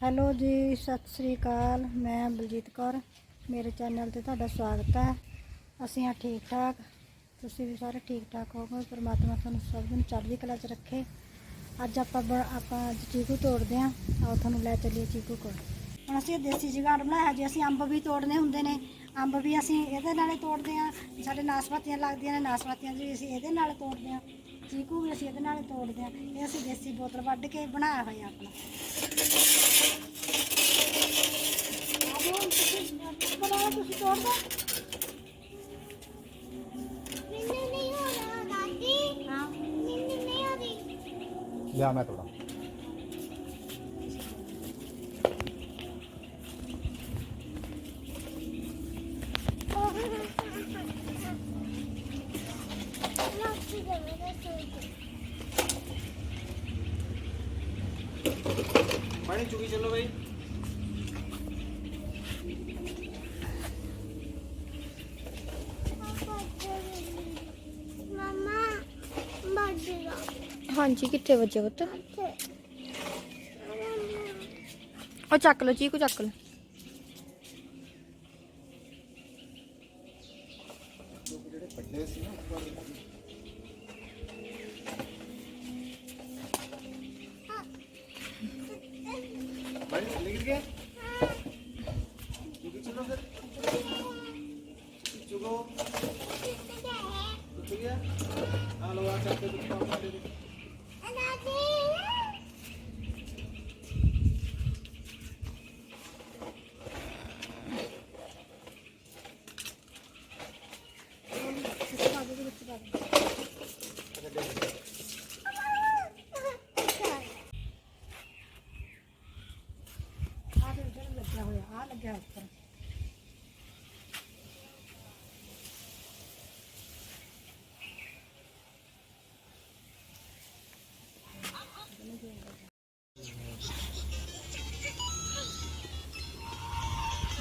Hello ਜੀ, ਸਤਿ ਸ੍ਰੀ ਅਕਾਲ। ਮੈਂ ਬਲਜੀਤ ਕੌਰ। ਮੇਰੇ ਚੈਨਲ ਤੇ ਤੁਹਾਡਾ ਸਵਾਗਤ ਹੈ। ਅਸੀਂ ਹਾਂ ਠੀਕ ਠਾਕ। ਤੁਸੀਂ ਵੀ ਸਾਰੇ ਠੀਕ ਠਾਕ ਹੋਵੋ ਪਰਮਾਤਮਾ ਤੁਹਾਨੂੰ ਸਭ ਨੂੰ ਚੜ੍ਹਦੀ ਕਲਾ 'ਚ ਰੱਖੇ। ਅੱਜ ਆਪਾਂ ਬ- ਆਪਾਂ ਅੱਜ ਚੀਕੂ ਤੋੜਦੇ ਹਾਂ। ਆਓ ਤੁਹਾਨੂੰ ਲੈ ਚੱਲੀਏ ਚੀਕੂ ਕੋਲ। ਹੁਣ ਅਸੀਂ ਇਹ ਦੇਸੀ ਜੁਗਾੜ ਬਣਾਇਆ ਜੀ। ਅਸੀਂ ਅੰਬ ਵੀ ਤੋੜਨੇ ਹੁੰਦੇ ਨੇ। ਅੰਬ ਵੀ ਅਸੀਂ ਇਹਦੇ ਨਾਲੇ ਤੋੜਦੇ ਹਾਂ। ਸਾਡੇ ਨਾਸਪਾਤੀਆਂ ਲੱਗਦੀਆਂ ਨੇ। ਨਾਸਪਾਤੀਆਂ ਵੀ ਅਸੀਂ ਇਹਦੇ ਨਾਲ ਤੋੜਦੇ ਹਾਂ। ਚੀਕੂ ਵੀ ਅਸੀਂ ਇਹਦੇ ਨਾਲ ਤੋੜਦੇ ਹਾਂ। ਇਹ ਅਸੀਂ ਦੇਸੀ ਬੋਤਲ ਵੱਢ ਕੇ ਬਣਾਇਆ ਹੋਇਆ ਆਪਣਾ ਆਜੋ ਹੁਣ ਤੁਸੀਂ ਬਣਾਓ ਤੁਸੀਂ ਤੋੜ ਦੋ ਮੈਨੂੰ ਨਹੀਂ ਹੋ ਰਿਹਾ ਦਾਦੀ ਹਾਂ ਮੈਨੂੰ ਨਹੀਂ ਹੋ ਰਹੀ ਲਿਆ ਮੈਂ ਤੋੜਾ ਪਾਣੀ ਚੁਕੀ ਚੱਲੋ ਬਈ। ਹਾਂਜੀ ਕਿੱਥੇ ਵੱਜੇ ਪੁੱਤ ਤੇ ਉਹ ਚੱਕ ਲਓ ਚੀਕੂ ਚੱਕ ਲਓ ਜਿਹੜੇ ਵੱਡੇ ਸੀ ਨਾ ਉੱਪਰ ਪਾਣੀ ਥੱਲੇ ਗਿਰ ਗਿਆ ਚੁਕੀ ਚੱਲੋ ਫਿਰ ਚੁਕੋ ਉੱਠ ਗਿਆ ਆ ਲੋ ਆ ਚੱਕ ਕੇ ਤੁਸੀਂ ਪਾਉਂ ਦੇ ਦਿਓ ਦਾਦੀ ਤੁਸੀਂ ਪਾ ਦਿਓ ਵਿੱਚ ਪਾ ਦਿਓ ਅੱਛਾ ਦੇ ਦਿਓ। ਆਹ ਦੇ ਜਿਹੜਾ ਲੱਗਿਆ ਹੋਇਆ ਆ ਲੱਗਿਆ ਉੱਪਰ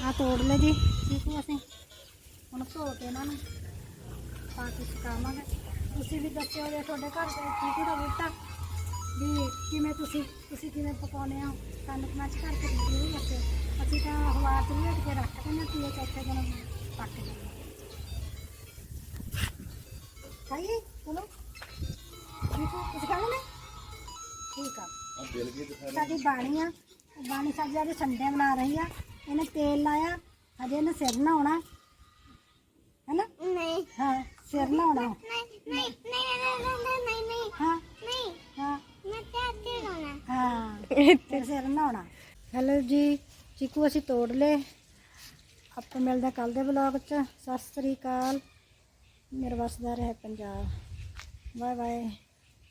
ਆ ਤੋੜ ਲੈ ਜੀ ਚੀਕੂ ਅਸੀਂ ਹੁਣ ਧੋ ਕੇ ਇਹਨਾਂ ਨੂੰ ਪਾ ਕੇ ਸੁਕਾਵਾਂਗੇ। ਤੁਸੀਂ ਵੀ ਦੱਸਿਓ ਜੇ ਤੁਹਾਡੇ ਘਰ ਦੇ ਚੀਕੂ ਦਾ ਬੂਟਾ ਵੀ ਕਿਵੇਂ ਤੁਸੀਂ ਤੁਸੀਂ ਕਿਵੇਂ ਪਕਾਉਂਦੇ ਹੋ? ਸਾਨੂੰ ਕਮੈਂਟ ਕਰਕੇ ਜ਼ਰੂਰ ਦੱਸਿਓ ਅਸੀਂ ਤਾਂ ਹਵਾ ਚ ਲੇਟ ਕੇ ਰੱਖ ਦਿੰਦੇ ਤੀਏ ਚੌਥੇ ਦਿਨ ਪੱਕ ਜਾਂਦੇ ਖਾਈਏ ਚਲੋ ਠੀਕ ਹੈ ਤੁਸੀਂ ਖਾਣਾ ਨੇ ਠੀਕ ਆ। ਆ ਸਾਡੀ ਬਾਣੀ ਆ ਬਾਣੀ ਸਾਡੀ ਅੱਜ ਸੰਡੇ ਬਣਾ ਰਹੀ ਆ। ਇਹਨੇ ਤੇਲ ਲਾਇਆ ਹਜੇ ਇਹਨੇ ਸਿਰ ਨਹਾਉਣਾ। ਹੈਨਾ? ਨਹੀਂ। ਹਾਂ ਸਿਰ ਨਹਾਉਣਾ। ਨਹੀਂ ਨਹੀਂ ਨਹੀਂ। ਫਿਰ ਸਿਰ ਨਹਾਉਣਾ। ਹੈਲੋ ਜੀ, ਚੀਕੂ ਅਸੀਂ ਤੋੜ ਲਏ। ਆਪਾਂ ਮਿਲਦੇ ਕੱਲ ਦੇ ਵਲੌਗ 'ਚ। ਸਤਿ ਸ੍ਰੀ ਅਕਾਲ। ਮੇਰਾ ਵਸਦਾ ਰਹੇ ਪੰਜਾਬ। Bye bye